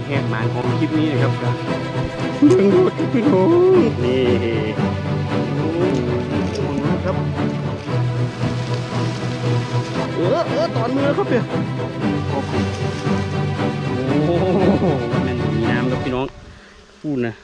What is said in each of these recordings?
กแหกหมานของคลิปนี้นะครับก็ถึงรถครับพี่น้องนี่โอ้ครับเออเออตอนมือแล้วครับเนี่ยโอ้โหวันนั้นมีน้ำครับพี่น้องพูดนะ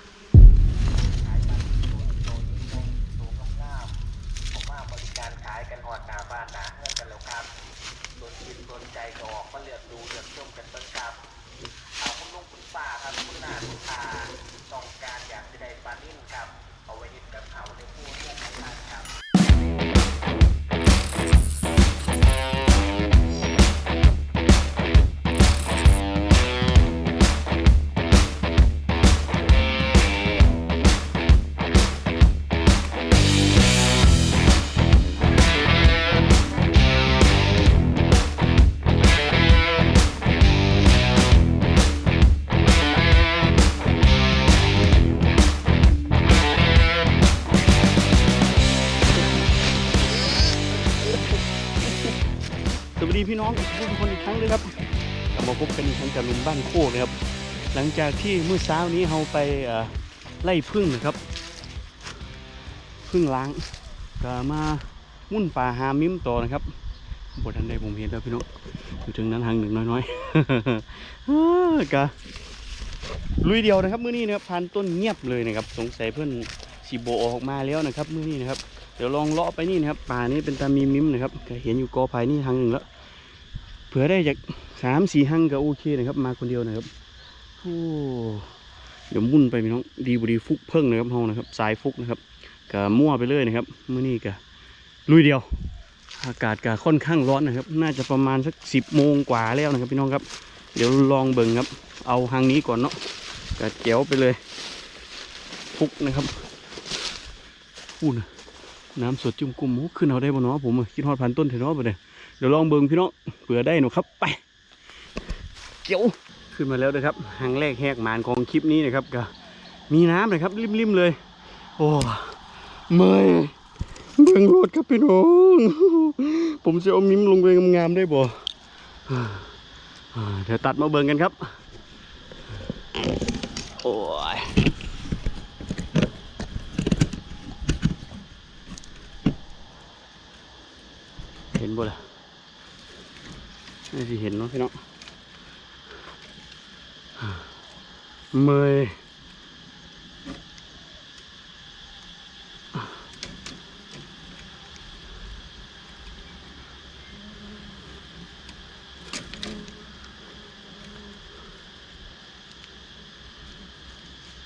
จากที่เมื่อเช้านี้เราไปไล่พึ่งนะครับ พึ่งล้างก็มามุ่นป่าหามิ้มต่อนะครับบททันใดผมเห็นแล้วพี่น้องอยู่ถึงนั้นทางหนึ่งน้อยๆกะลุยเดียวนะครับมื้อนี้นะครับพันต้นเงียบเลยนะครับ สงสัยเพื่อนสีโบออกมาแล้วนะครับมื้อนี้นะครับเดี๋ยวลองเลาะไปนี่นะครับ ป่านี้เป็นตามีมิมนะครับก็เห็นอยู่กอไผ่นี่ทางหนึ่งแล้วเผื่อได้จากสามสี่หังก็โอเคนะครับ มาคนเดียวนะครับ โอ้เดี๋ยวมุ่นไปพี่น้องดีบุดีฟุกเพิ่งนะครับเฮานะครับสายฟุกนะครับก็มั่วไปเลยนะครับเมื้อนี้ก็ลุยเดียว อากาศก็ค่อนข้างร้อนนะครับ น่าจะประมาณสักสิบโมงกว่าแล้วนะครับพี่น้องครับ เดี๋ยวลองเบิ่งครับ เอาทางนี้ก่อนเนาะก็เจ๋วไปเลยฟุกนะครับพูดนะน้ำสดจุ่มกุมขึ้นเอาได้บ่เนาะผมคิดฮอดพันต้นเถอะเนาะบ่เนี่ยเดี๋ยวลองเบิ่งพี่น้องเผื่อได้หนูครับไปเจียว ขึ้นมาแล้วนะครับหางแรกแหกหมานของคลิปนี้นะครับก็มีน้ำนะครับริมๆเลย โอ้เมยเบิ่งรถครับพี่น้องผมจะเอามิมลงไปงามๆได้บ่เดี๋ยวตัดมาเบิ่งกันครับ โอ้ยเห็นบ่ล่ะไม่สิเห็นเนาะพี่น้อง เมย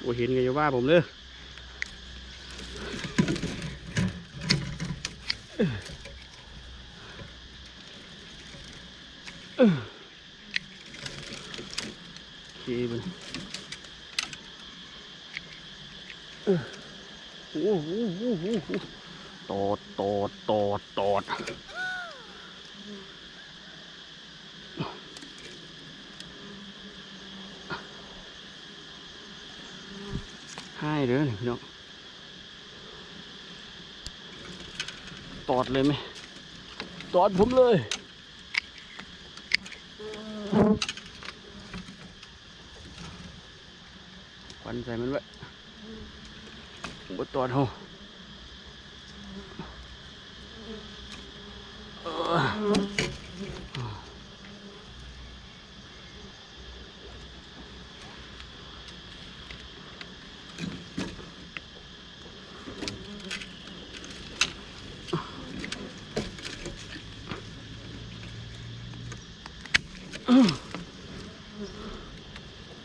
โอ้เห็นไงอย่าว่าผมเลย โอเคมันเออโอ้โหโอ้โหโอ้โหตอดตอดตอดตอด ให้เด้อพี่น้องตอดเลยไหมตอดผมเลยควันใส่มันไว้ผมก็ตอดเขาเออ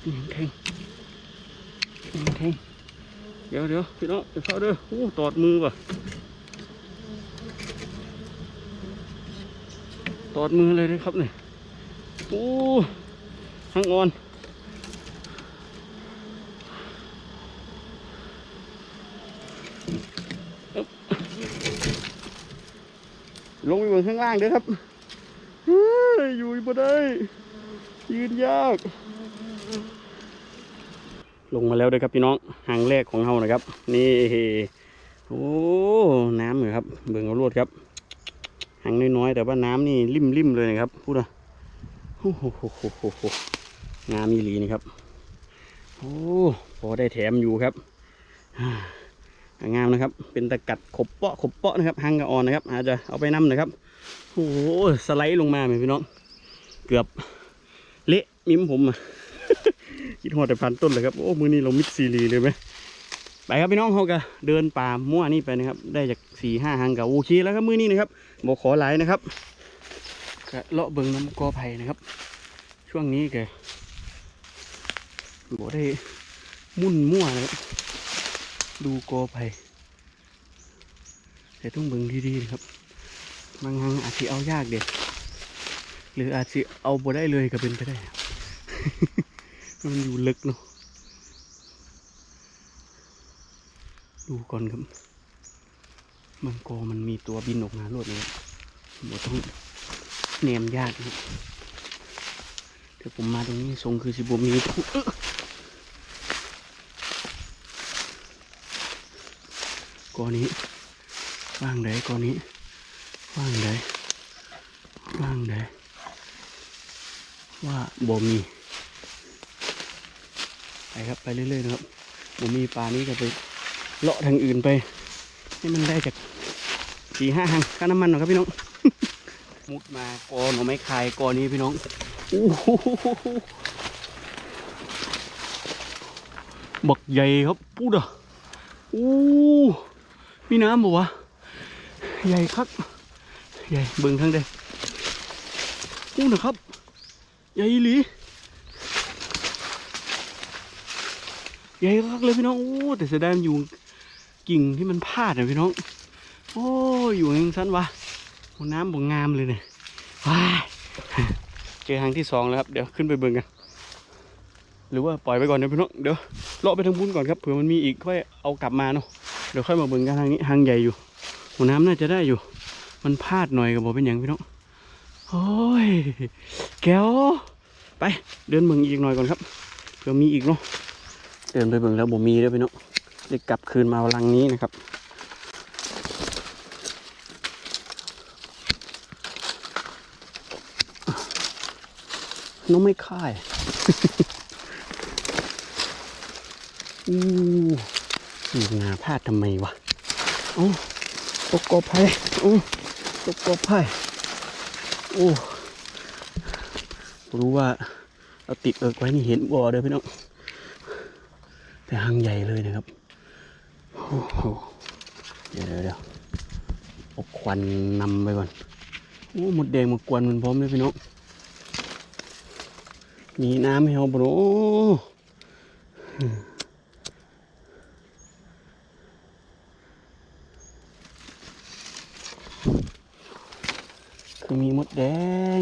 ยังแข็งยังแข็งเดี๋ยวเดี๋ยวพี่น้องเดี๋ยวเข้าเด้อโอ้ตอดมือว่ะตอดมือเลยนะครับเนี่ยโอ้หังอ่อนลงไปบนข้างล่างเด้อครับเฮ้ยอยู่บ่ได้ยืนยาก ลงมาแล้วเลยครับพี่น้องหางแรกของเรานะครับ นี่โอ้น้ำเหรอครับ เบิ่งเอารวดครับหางน้อยๆแต่ว่าน้ำนี่ริมๆเลยนะครับพูดนะโอ้โหงามีหลีนี่ครับโอ้พอได้แถมอยู่ครับงามนะครับ เป็นตะกัดขบเปาะขบเปาะนะครับหางกระออนนะครับ อาจจะเอาไปนํนะครับโอ้โหสไลด์ลงมาไหมพี่น้อง เกือบเละมิ้มผมอะ คิดหอดแต่พันต้นเลยครับ โอ้มือนี้เรามิดซีรีเลยไหมไปครับพี่น้องเขาก็เดินป่ามั่วนี่ไปนะครับ ได้จากสี่ห้าหางกับโอเคแล้วครับมือนี้นะครับบอกขอหลายนะครับก็เลาะเบิงน้ำกอไผ่นะครับ ช่วงนี้แกบอกได้มุ่นมั่วนะครับดูกอไผ่แต่ต้องเบิงดีๆนะครับ บางครั้งอาจจะเอายากเด็ดหรืออาจจะเอาบ่ได้เลยก็เป็นไปได้ มันอยู่ลึกเนาะดูก่อนครับ มังกรมันมีตัวบินออกมาโลดเลยบ่ต้องเนียมยากนะเดี๋ยวผมมาตรงนี้ทรงคือสิบมีเอ้อก่อนนี้ว่างไหนก่อนนี้ว่างเลยว่างเลยว่าบ่มี ไปครับไปเรื่อยๆนะครับบ่มีปลานี้ก็ไปเลาะทางอื่นไป ให้มันได้จากสี่ห้าหางค่าน้ำมันหน่อยครับพี่น้อง มุดมากอหน่อไม้คายกอนี้พี่น้องโอ้โหบักใหญ่ครับพูดอะโอ้มีน้ำบ่วะใหญ่คักใหญ่เบิ่งทั้งเด้อู้นะครับ ใหญ่อีหลี ใหญ่คักเลยพี่น้องโอ้แต่เสียดายมันอยู่กิ่งที่มันพาดนะพี่น้อง โอ้ยอยู่ยังสั้นวะโอ้น้ำบ่งามเลยเนี่ยว้าเจอทางที่สองแล้วครับเดี๋ยวขึ้นไปเบิ่งกันหรือว่าปล่อยไปก่อนนะพี่น้องเดี๋ยวเลาะไปทางบุญก่อนครับเผื่อมันมีอีกค่อยเอากลับมาเนาะเดี๋ยวค่อยมาเบิ่งกันทางนี้ทางใหญ่อยู่หัวน้ำน่าจะได้อยู่ มันพลาดหน่อยกับบอกเป็นอย่างพี่น้องโอ้ยแก้วไปเดินเบิ่งอีกหน่อยก่อนครับเผื่อมีอีกเนาะ เดินไปเบิ่งแล้วบ่มีแล้วพี่น้องได้กลับคืนมาลังนี้นะครับน้องไม่ค่ายอู้นี่งาพลาดทำไมวะเอ้ตกกอไผ่โอ้ตกกอไผ่โอ้รู้ว่า เราติดเอิกไว้นี่เห็นบ่อเด้อพี่น้อง แต่หางใหญ่เลยนะครับโอ้โหเดี๋ยวเดี๋ยวเดี๋ยวอาควันนำไปก่อนโอ้หมดแดงหมดกวนมันพร้อมเลยพี่น้องมีน้ำให้เอาบโรคือมีมดแดง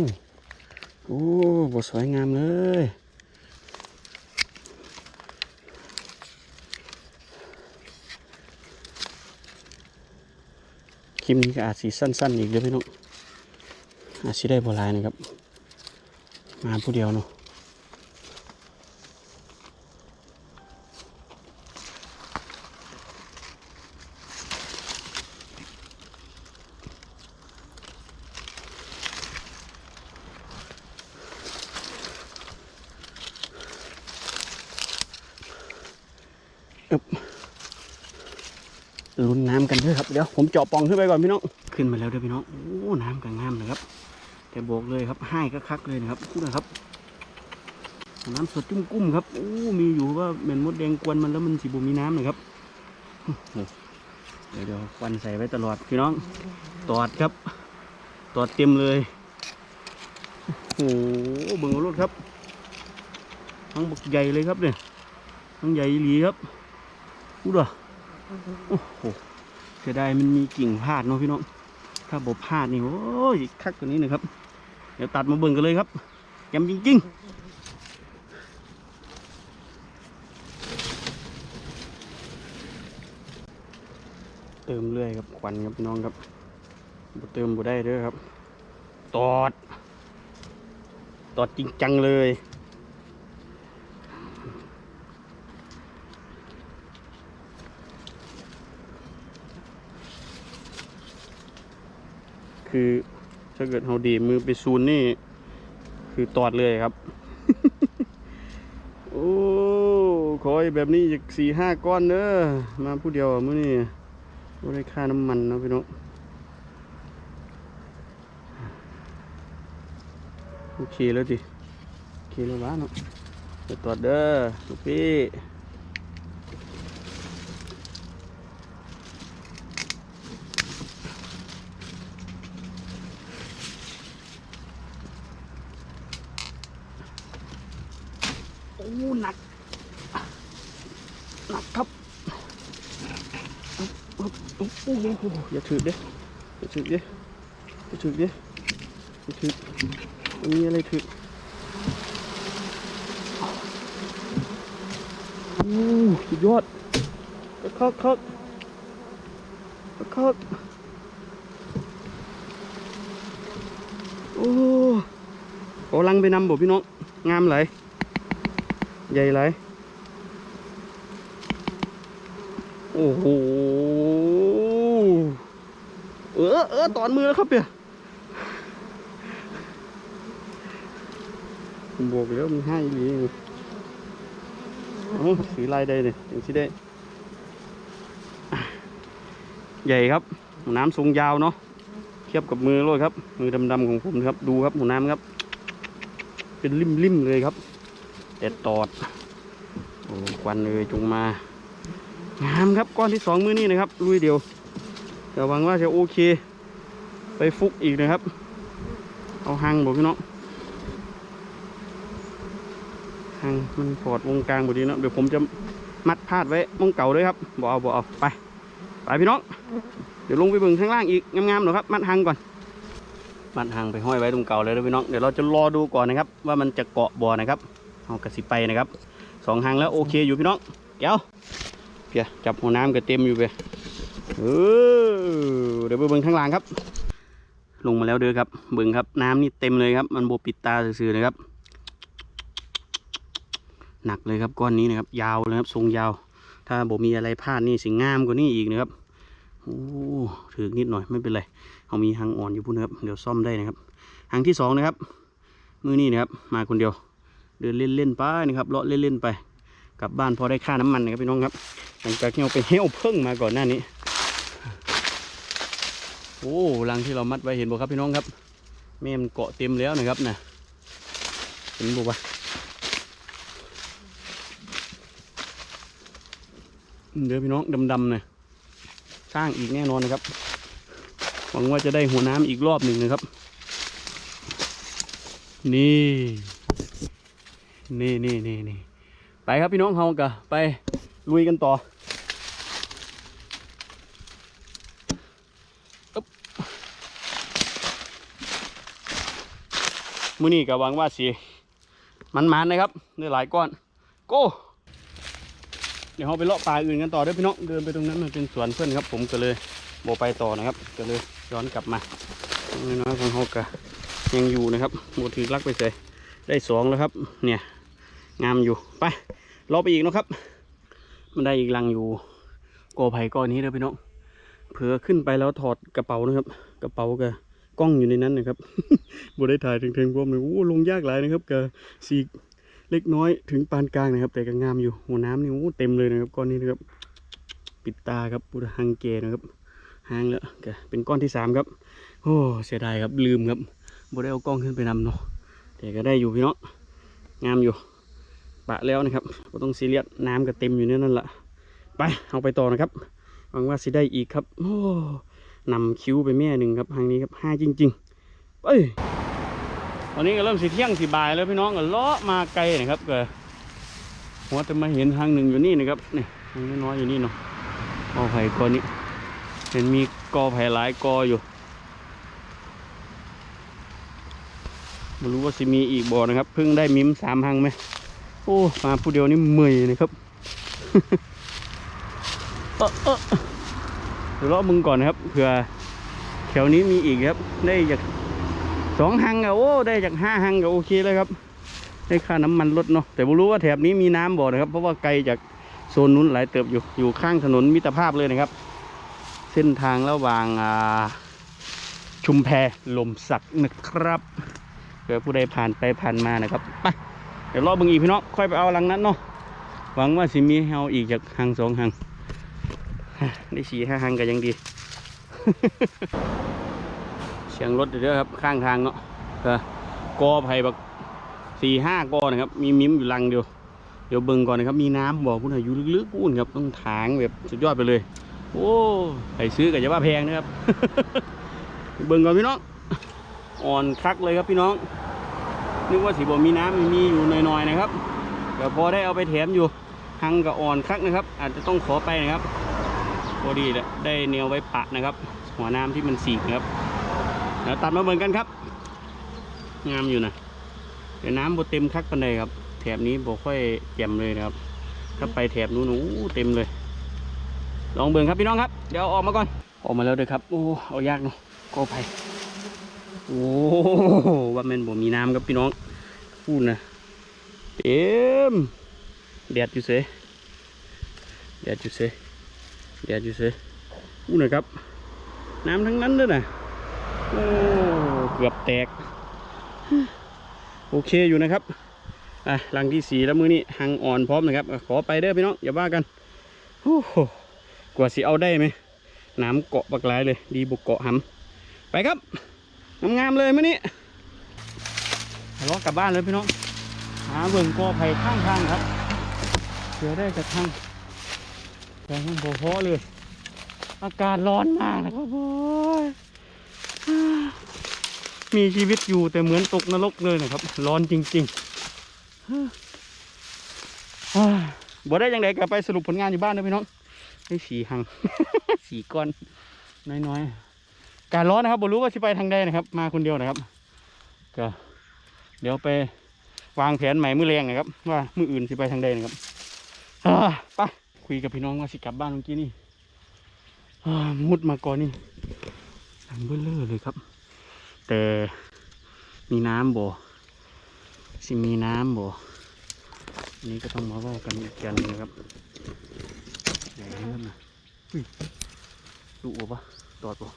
โอ้บสวยงามเลย คลิปนี้ก็อาจสีสั้น ๆ อีกเดี๋ยวพี่น้องอาจสิได้บหลายนะครับ มาผู้เดียวเนาะอึบ ลุ้นน้ำกันด้วยครับเดี๋ยวผมเจาะปองขึ้นไปก่อนพี่น้องขึ้นมาแล้วเด้วยพี่น้องโอ้น้ำกันงามนะครับ แต่บอกเลยครับให้ก็คักเลยนะครับพูดนะครับ น้ำสดจุ้มกุ้มครับโอ้มีอยู่ว่าเหม็นมดแดงกวนมันแล้วมันสีบุมีน้ำนะครับเดี๋ยวเดี๋ยวควันใส่ไว้ตลอดพี่น้องตอดครับ ตอดเต็มเลยโอ้โหเบิ่งเอารถครับทั้งบกใหญ่เลยครับเนี่ยทั้งใหญ่หลีครับพูดเหรอ โอ้โหเสียดายมันมีกิ่งพาดเนาะพี่น้อง ถ้าบพลาดนี่โอ้ยคักกว่านี้นะครับ เดี๋ยวตัดมาเบิ่งกันเลยครับยำจริงๆ เติมเรื่อยครับควันครับพี่น้องครับบเติมบ่ได้เด้อครับ ตอด ตอดจริงจังเลย คือถ้าเกิดเราดีมือไปซูนนี่ คือตอดเลยครับ โอ้ขอให้แบบนี้อีกสี่ห้าก้อนเด้อมาผู้เดียวมื้อนี้บ่ได้ค่าน้ำมันเนาะพี่น้องโอเคแล้วดิโอเคแล้ววะเนาะเดี๋ยวตรวจเด้อลูกพี่โอ้หนัก หนักครับโอ้โหโอ้โห อย่าถือเด้อย่าถือเด้อย่าถือเด้อย่าถือมันมีอะไรถือโอ้สุดยอดกระคักคักกระคักโอ้โอลังไปนำบ่พี่น้อง งามไหลยใหญ่ไหลยโอ้โห เออเออตอนมือแล้วครับเปียผมบอกแล้วมันให้ดีโอ้สีลายได้เนี่ยอย่างที่ได้ ใหญ่ครับหัวน้ำทรงยาวเนาะเทียบกับมือเลยครับ มือดำๆของผมครับ ดูครับหัวน้ำครับ เป็นริมๆเลยครับ แต่ตอดโอ้ควันเลยจงมางามครับก้อนที่สองมือนี้นะครับลุยเดียว แต่หวังว่าจะโอเค ไปฟุกอีกนะครับ เอาหังบอกพี่น้องหังมันปอดวงกลางบดีเนาะเดี๋ยวผมจะมัดพาดไว้มงเก่าด้วยครับบอกเอาบอกเอาไปไปพี่น้องเดี๋ยวลงไปบิ่งข้างล่างอีกงามๆหน่อยครับ มัดหังก่อนมัดหังไปห้อยไว้ตรงเก่าเลยนะพี่น้องเดี๋ยวเราจะรอดูก่อนนะครับ ว่ามันจะเกาะบ่อนะครับเอากระสิไปนะครับสองหังแล้วโอเคอยู่พี่น้องเดี๋ยวเพียจับหัวน้ำก็เต็มอยู่เพีย เออเดี๋ยวไปเบิ่งข้างล่างครับ ลงมาแล้วเด้อครับ เบิ่งครับ น้ำนี่เต็มเลยครับ มันโบปิดตาซื่อๆนะครับ หนักเลยครับก้อนนี้นะครับ ยาวเลยครับ ทรงยาว ถ้าโบมีอะไรพลาดนี่สิงงามกว่านี้อีกนะครับโอ้ถือนิดหน่อยไม่เป็นไรเอามีหางอ่อนอยู่พุ่นครับ เดี๋ยวซ่อมได้นะครับหางที่สองนะครับ มือนี่นะครับ มาคนเดียว เดินเล่นๆไปนะครับเลาะเล่นๆไปกลับบ้านพอได้ค่าน้ำมันนะครับพี่น้องครับหลังจากที่เราไปเฮลเพิ่งมาก่อนหน้านี้ โอ้รังที่เรามัดไว้เห็นบ่ครับพี่น้องครับแม่มันเกาะเต็มแล้วนะครับนะเห็นบ่ปะเดี๋ยวพี่น้องดำๆนะสร้างอีกแน่นอนนะครับหวังว่าจะได้หัวน้ำอีกรอบหนึ่งนะครับ นี่นี่นี่นี่นี่ไปครับพี่น้องเฮากะไปลุยกันต่อ มื้อนี้ก็หวังว่าสิมันมันๆนะครับได้หลายก้อนโก้เดี๋ยวเราไปเลาะป่าอื่นกันต่อด้วยพี่น้องเดินไปตรงนั้นมันเป็นสวนเพื่อนครับ ผมก็เลยโบไปต่อนะครับ ก็เลยย้อนกลับมาน้อยของเฮากะยังอยู่นะครับโบถือลักไปเฉยได้สองแล้วครับ เนี่ยงามอยู่ไปรอไปอีกนะครับ มันได้อีกลังอยู่กอไผ่ก้อนนี้เด้อพี่น้องเผื่อขึ้นไปแล้วถอดกระเป๋านะครับ กระเป๋ากับ กล้องอยู่ในนั้นนะครับบได้ถ่ายถึงๆพวกเลยโอ้ลงยากหลายนะครับกับสีเล็กน้อยถึงปานกลางนะครับ แต่ก็งามอยู่หัวน้ำนี่โอ้เต็มเลยนะครับก้อนนี้นะครับ ปิดตาครับปุรหังเกนะครับหางแล้วก็เป็นก้อนที่สามครับโอ้เสียดายครับลืมครับบได้เอากล้องขึ้นไปนำเนาะแต่ก็ได้อยู่พี่เน้องามอยู่ ปะแล้วนะครับก็ต้องซีเรียสน้ำก็เต็มอยู่ในนั่นแหละไปเอาไปต่อนะครับหวังว่าสิได้อีกครับ โอ้ นำคิ้วไปแม่หนึ่งครับทางนี้ครับห้าจริงๆไปตอนนี้ก็เริ่มสีเที่ยงสีบ่ายแล้วพี่น้องก็เลาะมาไกลนะครับก็หัวจะมาเห็นทางหนึ่งอยู่นี่นะครับนี่ทางน้อยอยู่นี่เนาะกอไผ่กอนี้เห็นมีกอไผ่หลายกออยู่ไม่รู้ว่าจะมีอีกบ่อนะครับ เพิ่งได้มิ้มสามหังไหมโอ้มาผู้เดียวนี่เมื่อยนะครับ เออเออ ดี๋ยวรอมึงก่อนนะครับเผื่อแถวนี้มีอีกครับ ได้จากสองหังอะโอ้ได้จากห้าหังก็โอเคเลยครับได้ค่าน้ำมันลดเนาะแต่ไม่รู้ว่าแถบนี้มีน้ำบ่อนะครับ เพราะว่าไกลจากโซนนู้นหลายเติบอยู่อยู่ข้างถนนมิตรภาพเลยนะครับ เส้นทางระหว่างอ่าชุมแพลมสักนะครับเผื่อผู้ใดผ่านไปผ่านมานะครับไปเดี๋ยวรอเบึงอีกพี่น้องค่อยไปเอาลังนั้นเนาะหวังว่าสิมีเฮาอีกจากหางสองหาง ได้สี่ห้าหางก็ยังดี เสียงรถเด้อครับ ข้างทางเนาะกอไผ่แบักสี่ห้ากอนะครับ มีมิ้มอยู่ลังเดียว เดี๋ยวเบิ่งก่อนนะครับ มีน้ำบอกคุณอายุลึกๆอุ่นครับ ต้องถางแบบสุดยอดไปเลย โอ้ใครซื้อก็จะว่าแพงนะครับ เบิ่งก่อนพี่น้อง อ่อนคักเลยครับพี่น้อง นึกว่าสีบ่มีน้ำมีอยู่หน่อยๆนะครับ เดี๋ยวพอได้เอาไปแถมอยู่หังกับอ่อนคักนะครับ อาจจะต้องขอไปนะครับ พอดีแหละได้แนวไว้ปะนะครับ หัวน้ำที่มันสีกนะครับเดี๋ยวตัดมาเบิ่งกันครับ งามอยู่นะเดี๋ยวน้ำบ่เต็มคักปันใดครับ แถบนี้บ่ค่อยแจ่มเลยนะครับ ถ้าไปแถบนู้นเต็มเลย ลองเบิ่งครับพี่น้องครับ เดี๋ยวออกมาก่อน ออกมาแล้วเด้อครับ โอ้เอายากเนาะก็ไปโอ้ว่าแม่นบ่มีน้ำครับพี่น้องพูดนะเต็มแดดอยู่เสยแดดอยู่เสย แดดอยู่เสยพูดนะครับ น้ำทั้งนั้นเลยนะโอ้เกือบแตก โอเคอยู่นะครับอะหลังที่สีแล้วมือนี้หังอ่อนพร้อมนะครับ ขอไปเด้อพี่น้องอย่าว่ากันโอ้โหกว่าสิเอาได้ไหมน้ำเกาะปักหลายเลย ดีบุกเกาะหำไปครับงามๆเลยมื่อนี้ทะลาะกลับบ้านเลยพี่น้องหาเบิ่งกอไผ่ข้างทางครับเสือได้จากทาง แต่ยังโบพอเลย อากาศร้อนมากนะครับโอ้ยมีชีวิตอยู่แต่เหมือนตกนรกเลยนะครับ ร้อนจริงๆอ่าบ่ได้ยังไงกลับไปสรุปผลงานอยู่บ้านนะพี่น้องได้สีหังสีก้อนน้อยๆการร้อนนะครับบ่รู้ว่าจะไปทางใดนะครับ มาคนเดียวนะครับ ก็ เดี๋ยวไปวางแผนใหม่มือแรงนะครับ ว่ามืออื่นสิไปทางใดนะครับอ่าไป คุยกับพี่น้องว่าสิกลับบ้านเมื่อกี้นี่มุดมาก่อนนี่หลังเบื้อเลอเลยครับ แต่มีน้ำบ่สิมีน้ำบ่อันนี้ก็ต้องมาว่ากันอีกกันนะครับใหญ่นั่นนะดูอัวปะตอดปะ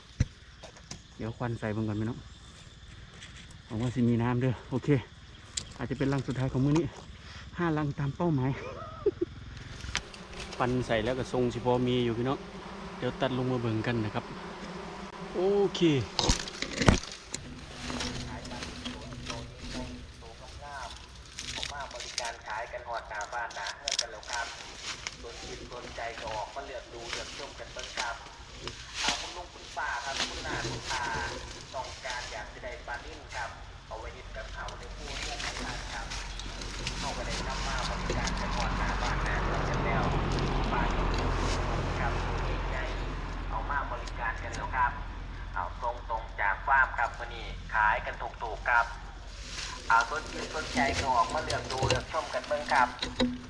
เดี๋ยวควันใส่มันก่อนไหมน้องหวังว่าสิมีน้ำเด้อโอเค อาจจะเป็นรังสุดท้ายของมื้อนี้ห้ารังตามเป้าหมาย ปันใส่แล้วก็ทรงสิพอมีอยู่พี่น้องเดี๋ยวตัดลงมาเบิ่งกันนะครับ โอเคป่าครับคุณลุงคุณป้าครับคุณนาคุณตาต้องการอยากจะได้ปลานิ่มครับ เอาไว้ยึดกับเขาในผู้ร่วมทำงานครับเข้าไปได้นำมาบริการกันหอดหน้าบ้านหนาเงื่อนกันแล้วปลานิ่มครับตัวใหญ่ๆเอามาบริ การกันแล้วครับ เอาตรงตรงๆจากฟาร์มครับวันนี้ขายกันถูกๆครับ เอาสนใจสนใจก็ออกมาเลือกดูเลือกชมกันเบิ่งครับ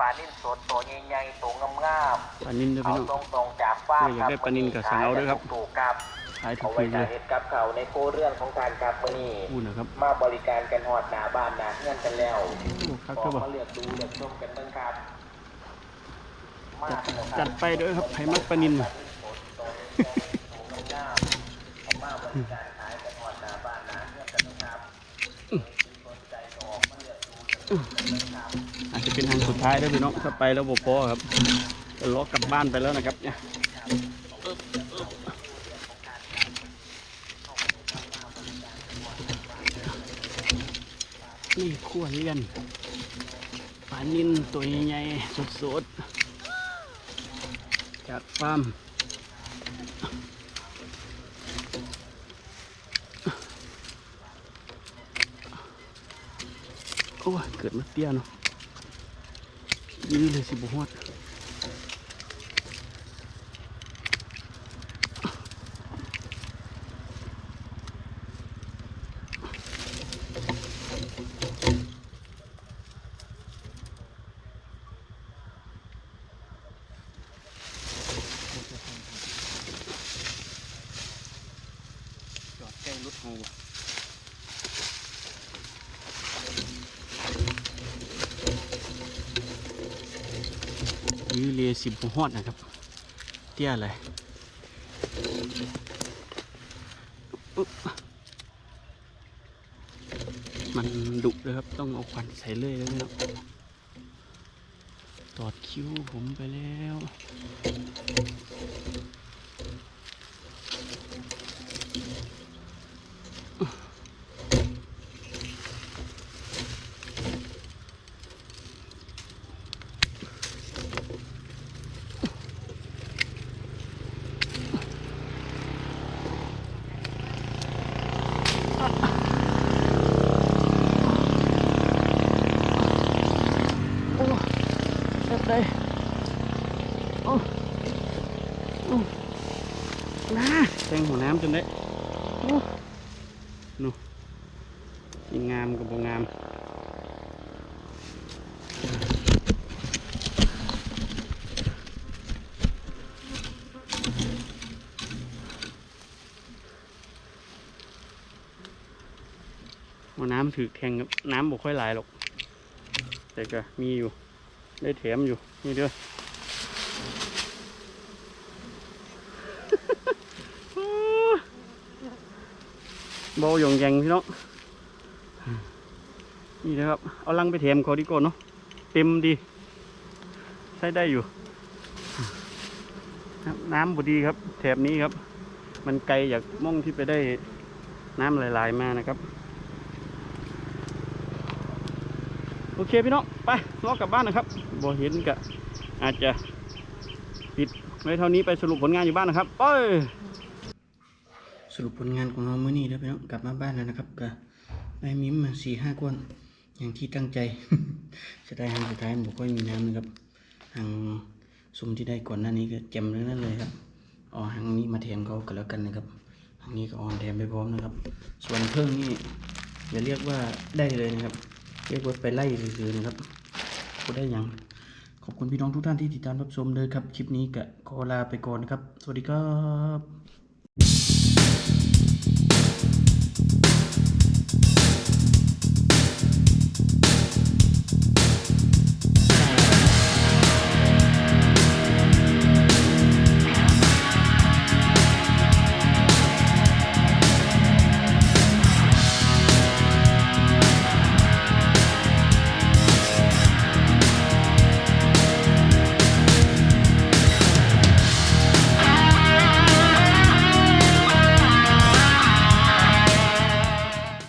ปลานิ่นสดตัวใหญ่ๆตัวงามปลานินเด้อๆเอาพี่น้องตรงๆจากฟาร์มใครอยาคกรับได้ปลานิ่นก็สั่งเอาเด้อครับถูกๆครับขายถูเอากไว้ๆเลจ่ายยเฮ็ดกับเขาในโคเรื่องของการครับวันนี้พูดนะครับมาบริการกันหอดหนาบ้านหนาเงื่อนกันแล้วโอ้คักอก็อกบอกมาเลือกดูเลือกชมกันเบิ่งครับมาจัดกันแล้วครับจัดไปเด้อครับไผ่มักปลานิน อาจจะเป็นทางสุดท้ายเด้อพี่น้องถ้าไปแล้วบพอครับจะล้อกกลับบ้านไปแล้วนะครับเนี่ยนี่ขั้วเลียนปลานินตัวใหญ่ๆสดๆ จากฟาร์มโอ้ย เกิดมาเตี้ยเนาะยื้อเลยสิบหอดจอดใกล้รถเอาว่ะ ยื้อเรียสิบหอดนะครับ เตี้ยเลยมันดุเลยครับ ต้องเอาควันใส่เลยแล้วเนาะตตอดคิ้วผมไปแล้ว โอ้เจ็บเลยโอ้โอ้ นะแทงหัวน้ำจนได้โอ้นู่สิงามกับบงามหัวน้ำถือแทงครับน้ำบ่ค่อยไหลหรอก แต่ก็มีอยู่ ได้แถมอยู่ นี่เด้อ เบาหยองแยงพี่น้องนี่นะครับ เอาลังไปแถมเขาดีกว่าเนาะเต็มดี ใช้ได้อยู่ น้ำบุดีครับ แถบนี้ครับ มันไกลจากม่องที่ไปได้น้ำหลาย ๆ มานะครับ โอเคพี่น้อง ไปรอกลับบ้านนะครับบ่เห็นกะอาจจะปิดไว้เท่านี้ไปสรุปผลงานอยู่บ้านนะครับ ไป สรุปผลงานของเราเมื่อนี้แล้วพี่น้องกลับมาบ้านแล้วนะครับก็ได้มิมมาสี่ห้าก้อน อย่างที่ตั้งใจจะได้หางสุดท้ายผมกว่ามีน้ำนะครับหางซุ่มที่ได้ก่อนหน้านี้ก็เจ็มเรื่องนั้นเลยครับเอาหางนี้มาแถมเขากันแล้วกันนะครับหางนี้ก็เออนแถมไปพร้อมนะครับ ส่วนเพิ่งนี่อย่าเรียกว่าได้เลยนะครับ เรียกว่าไปไล่คือนะครับก็ได้ยังขอบคุณพี่น้องทุกท่านที่ติดตามรับชมเลยครับ คลิปนี้ก็ขอลาไปก่อนนะครับ สวัสดีครับ